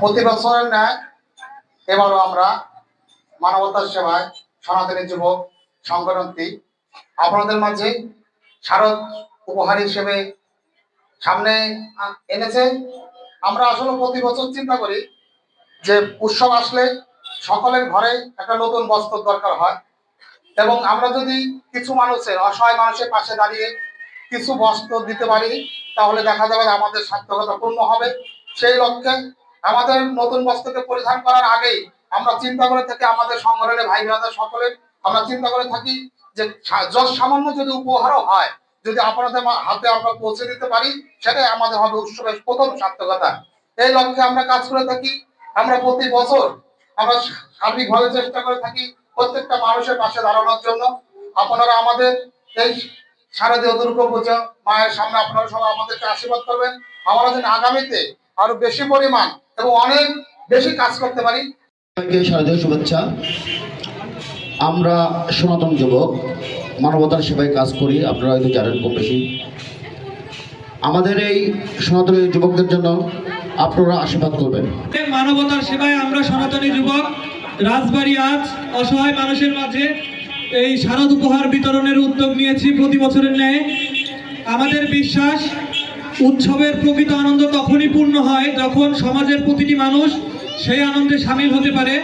প্রতি বছরের ন্যায় এবারও আমরা মানবতার সেবায় সনাতনী যুবক সংগঠনটি আপনাদের মাঝে শারদ উপহার হিসেবে সামনে এনেছে। আমরা আসলে প্রতি বছর চিন্তা করি যে উৎসব আসলে সকলের ঘরে একটা নতুন বস্ত্র দরকার হয় এবং আমরা যদি কিছু মানুষের, অসহায় মানুষের পাশে দাঁড়িয়ে কিছু বস্ত্র দিতে পারি, তাহলে দেখা যাবে আমাদের সার্থকতা পূর্ণ হবে। সেই লক্ষ্যে আমাদের নতুন বস্ত্রকে পরিধান করার আগেই আমরা চিন্তা করে থাকি আমাদের সংগঠনের ভাই বোনেদের সকলের আমরা চিন্তা করে থাকি যে যত সামান্য যদি উপহারও হয়, যদি আপনাদের হাতে আমরা পৌঁছে দিতে পারি, সেটাই আমাদের হবে উৎসবের প্রথম সার্থকতা। এই লক্ষ্যে আমরা কাজ করে থাকি। আমরা প্রতি বছর আমরা সার্বিকভাবে চেষ্টা করে থাকি প্রত্যেকটা মানুষের পাশে দাঁড়ানোর জন্য। আপনারা আমাদের এই শারদীয় দুর্গা মায়ের সামনে আপনারা সবাই আমাদেরকে আশীর্বাদ করবেন। আমরা যেন আগামীতে আরও বেশি পরিমাণ এবং অনেক বেশি কাজ করতে পারি। সবাইকে শারদীয় শুভেচ্ছা। আমরা সনাতন যুবক মানবতার সেবায় কাজ করি আপনারা হয়তো জানেন কম বেশি। আমাদের এই সনাতনী যুবকদের জন্য আপনারা আশীর্বাদ করবেন। মানবতার সেবায় আমরা সনাতনী যুবক রাজবাড়ি আজ অসহায় মানুষের মাঝে এই শারদ উপহার বিতরণের উদ্যোগ নিয়েছি প্রতি বছরের ন্যায়। আমাদের বিশ্বাস উৎসবের প্রকৃত আনন্দ তখনই পূর্ণ হয় যখন সমাজের প্রতিটি মানুষ সেই আনন্দে সামিল হতে পারে।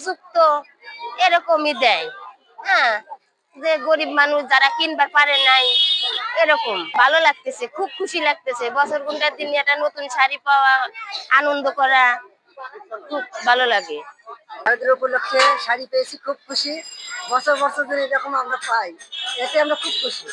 উপযুক্ত, এরকমই দেয়। হ্যাঁ যে গরিব মানুষ যারা কিনবার পারে নাই, এরকম। ভালো লাগতেছে, খুব খুশি লাগতেছে। বছর কোনটার দিন একটা নতুন শাড়ি পাওয়া, আনন্দ করা, খুব ভালো লাগে। ভারতের উপলক্ষে শাড়ি পেয়েছি, খুব খুশি। বছর বছর ধরে এরকম আমরা পাই, এতে আমরা খুব খুশি।